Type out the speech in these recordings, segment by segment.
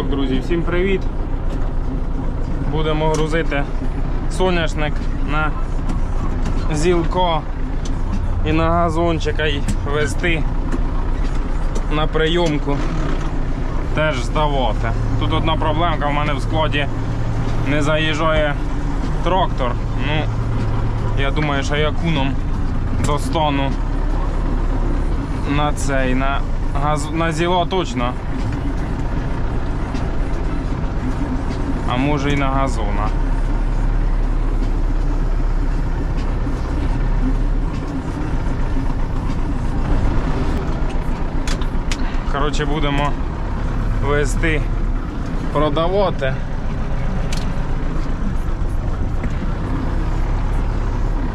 Так, друзі, всім привіт. Будемо грузити соняшник на зілко і на газончика і вести на прийомку. Теж здавати. Тут одна проблемка, в мене в складі не заїжджає трактор. Ну, я думаю, що я куном достану на цей, на, газ, на зіло точно. А може і на газона. Коротше, будемо вести продавати.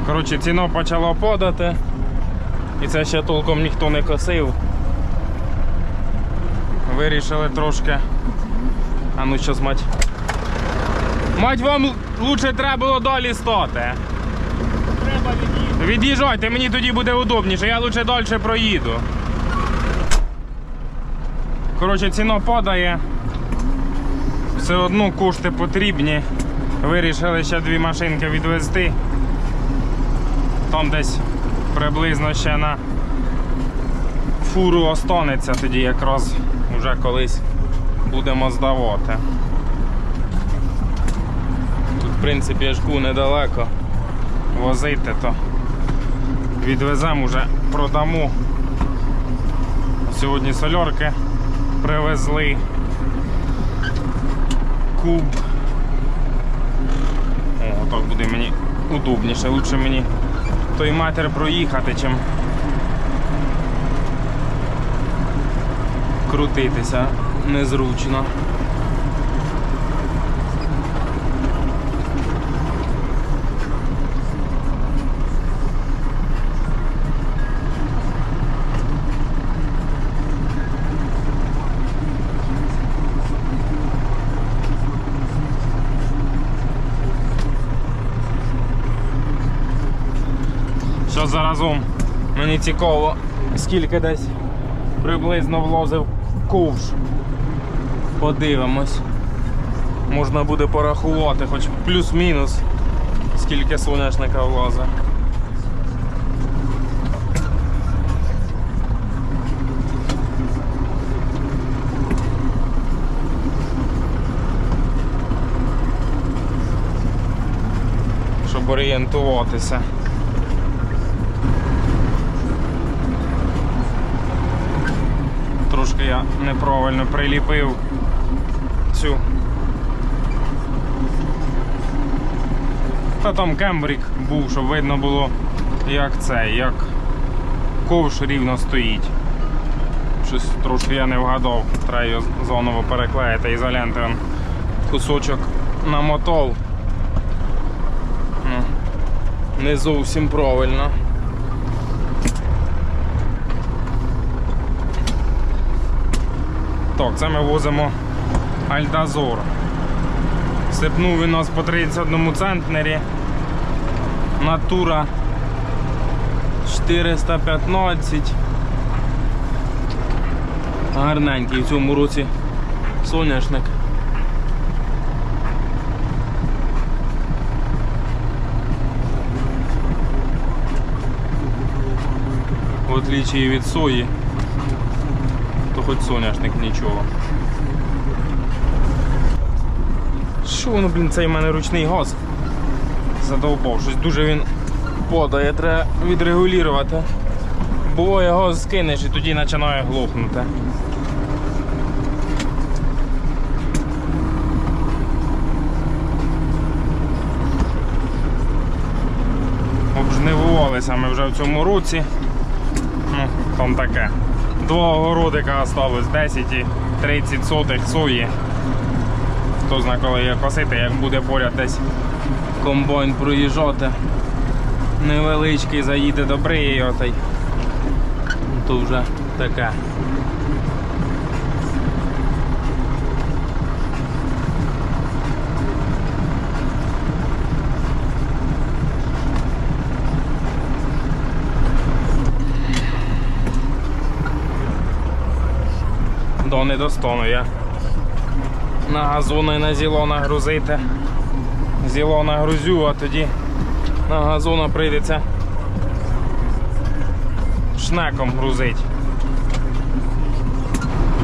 Коротше, ціно почало подати. І це ще толком ніхто не косив. Вирішили трошки. А ну щас мать. Мать вам лучше треба було далі стати. Треба від'їхати. Від'їжджайте, мені тоді буде удобніше, я лучше далі проїду. Коротше, ціно падає. Все одно кошти потрібні. Вирішили ще дві машинки відвезти. Там десь приблизно ще на фуру останеться, тоді якраз вже колись будемо здавати. Принципі, жку недалеко возити, то відвеземо вже, продамо. Сьогодні сольорки привезли. Куб. О, так буде мені удобніше. Лучше мені той матер проїхати, чим крутитися незручно. Заразом мені цікаво, скільки десь приблизно влозив ковш. Подивимось. Можна буде порахувати, хоч плюс-мінус, скільки соняшника влазить. Щоб орієнтуватися. Трошки я неправильно приліпив цю. Та там кембрік був, щоб видно було, як це, як ковш рівно стоїть. Щось трошки я не вгадав, треба його зоново переклеїти ізолентою. Кусочок намотав. Ну, не зовсім правильно. Так, це ми возимо Альдазор. Сипнув він нас по 31 центнері. Натура 415. Гарненький в цьому році соняшник. В отличие від сої хоч соняшник нічого. Що воно, блін, цей в мене ручний газ? Задовбав, щось дуже він подає, треба відрегулювати. Буває газ скинеш і тоді починає глохнути. Обжнивувалися ми вже в цьому році. Ну, там таке. Два огородика осталось 10 і 30 сотих сої. Хто знає, коли її косити, як буде поряд десь комбайн проїжджати. Невеличкий заїде до бриї, отай. То вже таке. Не достану я. на газони на зіло нагрузити. Зіло нагрузю, а тоді на газона прийдеться шнеком грузить.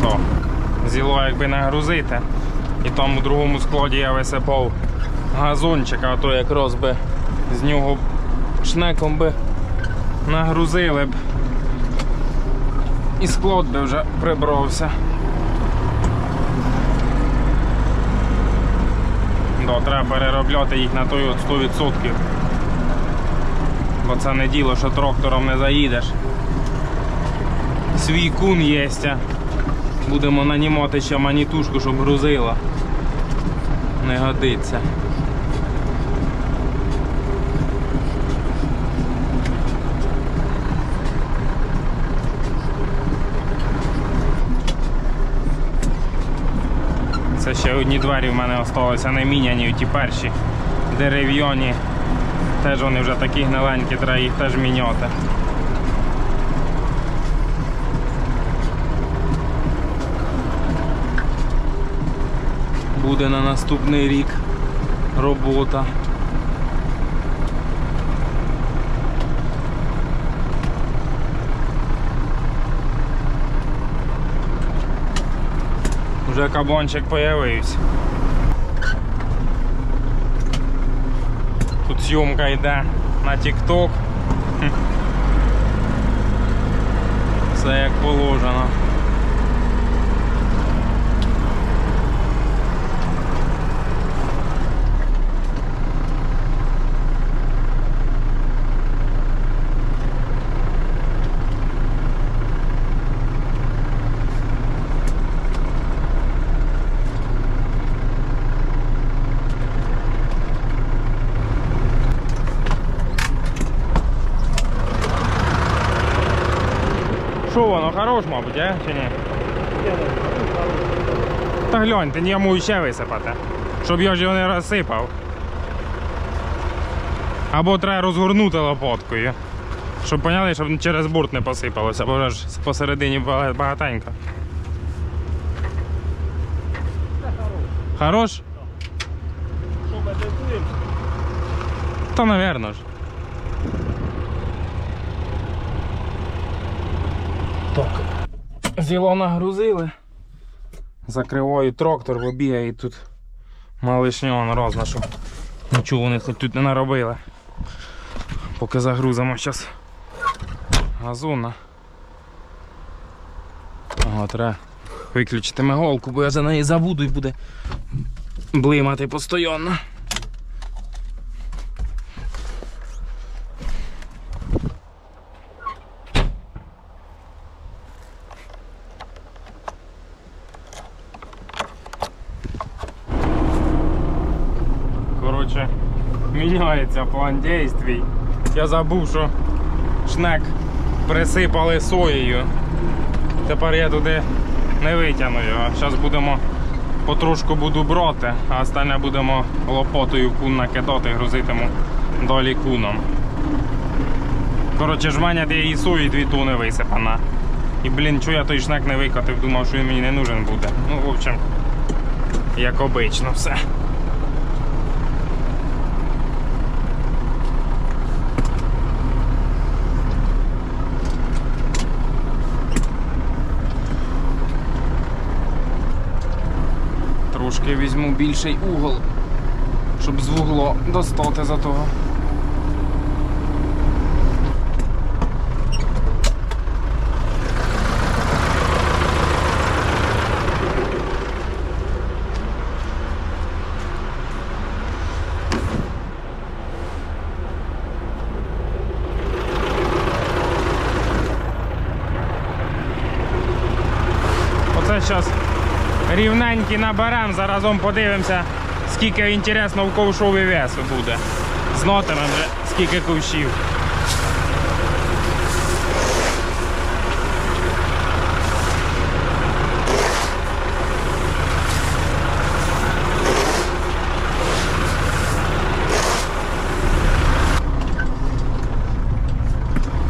То, зіло якби нагрузити. І там у другому складі я висипав газончик, а то якраз би з нього шнеком би нагрузили б. І склад би вже прибрався. Да, треба переробляти їх на той 100%. Бо це не діло, що трактором не заїдеш. Свій кун є. Будемо нанімати ще манітушку, щоб грузила. Не годиться. Ще одні двері в мене залишилися не міняні, ті перші дерев'яні. Теж вони вже такі гниленькі, треба їх теж міняти. Буде на наступний рік робота. Вже кабанчик появився. Тут зйомка йде на TikTok. Хм. Як положено. Хорош, мабуть, а? Чи ні? Та глянь, ти йому ще висипати. Щоб я ж його не розсипав. Або треба розгорнути лопаткою. Щоб поняли, щоб через борт не посипалося, бо вже ж посередині багатенько. Хорош? Що ми дивуємо? Та напевно ж. Так. Зіло нагрузили. Закриваю трактор, бо бігає тут малишня он розна, щоб нічого вони хоч тут не наробили. Поки загрузимо зараз газона. Ага, треба виключити миголку, бо я за неї забуду і буде блимати постійно. Коротше, міняється план дійствій. Я забув, що шнек присипали соєю. Тепер я туди не витягну його. Зараз будемо потрошку буду брати, а остальне будемо лопотою кун накидати, грузитиму долі куном. Коротше, жменя тієї сої дві тони висипана. І блін, чого я той шнек не викотив, думав, що він мені не нужен буде. Ну, в общем, як обично все. Трошки візьму більший угол, щоб з вугло достати за того. Оце зараз рівненькі наберемо, заразом подивимося, скільки інтересно в ковшові весу буде. Знатимемо вже, скільки ковшів.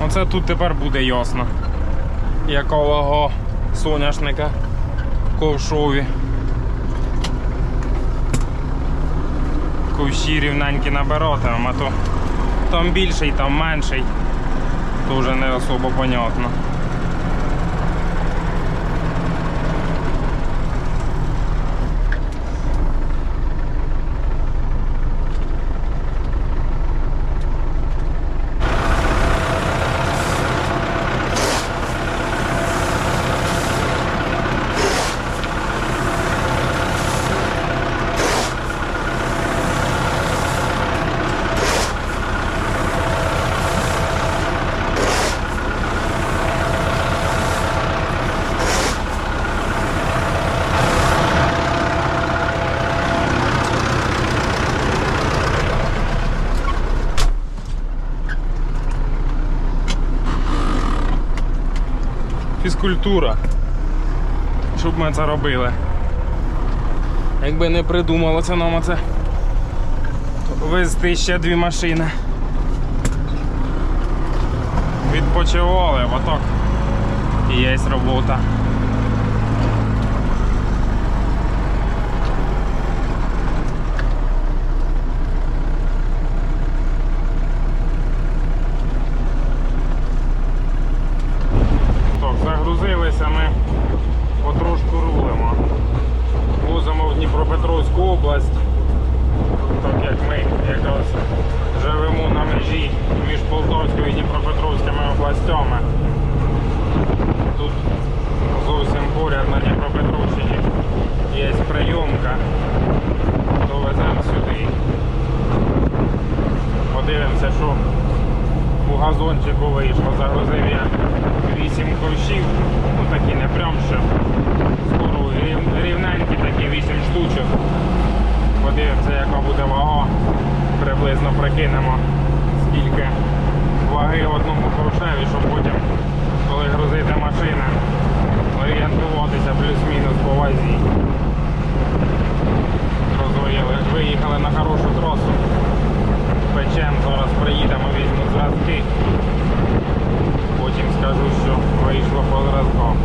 Оце тут тепер буде ясно. Якого соняшника ковшові. Кусі рівненькі набиратимемо, а то там більший, там менший, то вже не особо понятно. Фізкультура. Щоб ми це робили. Якби не придумалося нам це везти ще дві машини. Відпочивали, отак. І є робота. Так, загрузилися ми, потрошку рулимо. Возимо в Дніпропетровську область, так як ми якраз живемо на межі між Полтавською і Дніпропетровськими областями. Тут зовсім поряд на Дніпропетровщині є прийомка, то веземо сюди. Подивимося, що у газончику вийшло, загрузив я 8 ковшів, ну такі не прям що скоро рівненькі такі 8 штучок. Подивимося, яка буде вага. Приблизно прикинемо, скільки ваги в одному ковшеві, щоб потім, коли грузити машина, орієнтуватися плюс-мінус по вазі. Розвоїли, виїхали на хорошу трасу. Печем, зараз приїдемо, візьму зразки. Потім скажу, що вийшло по зразкам.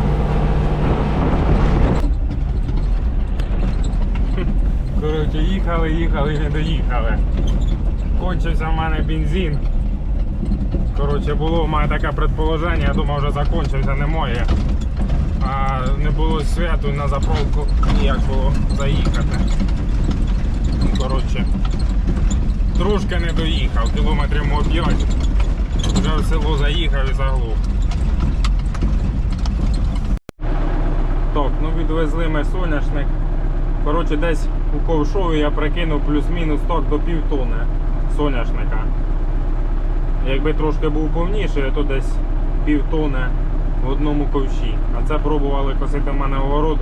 Коротше, їхали, їхали не доїхали. Кончився в мене бензин. Коротше, було в мене таке предположення, я думав, вже закончився, немає. А не було святу на заправку ніяк було заїхати. Ну, Коротше, трошки не доїхав, кілометрів мо 5. Вже в село заїхав і заглух. Так, ну відвезли ми соняшник. Коротше, десь у ковшові я прикинув плюс-мінус так до півтони соняшника. Якби трошки був повніший, то десь півтони в одному ковші. А це пробували косити в мене огород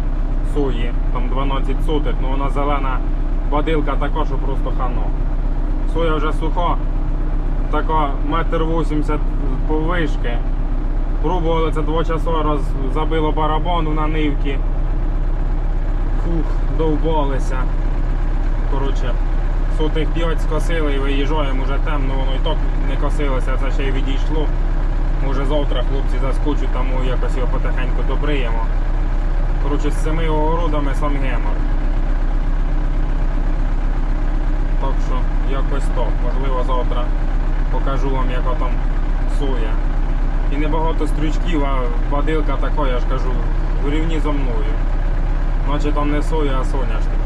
сої, там 12 сотих, ну вона зелена бадилка така, що просто хано. Соя вже суха, така метр вісімдесят повишки. Пробували це два часа, раз забило барабану на нивки. Фух, довбалися. Коротше, сотих п'ять скосили і виїжджаємо вже темно, воно і так не косилося, це ще й відійшло. Може завтра хлопці заскочуть, там о, якось його потихеньку добриємо. Коротше, з цими огородами сам гемор. Так що якось так. Можливо завтра покажу вам, яка там соя. І небагато стрючків, а бадилка така, я ж кажу, у рівні зо мною. Наче там не соя, а соняшник.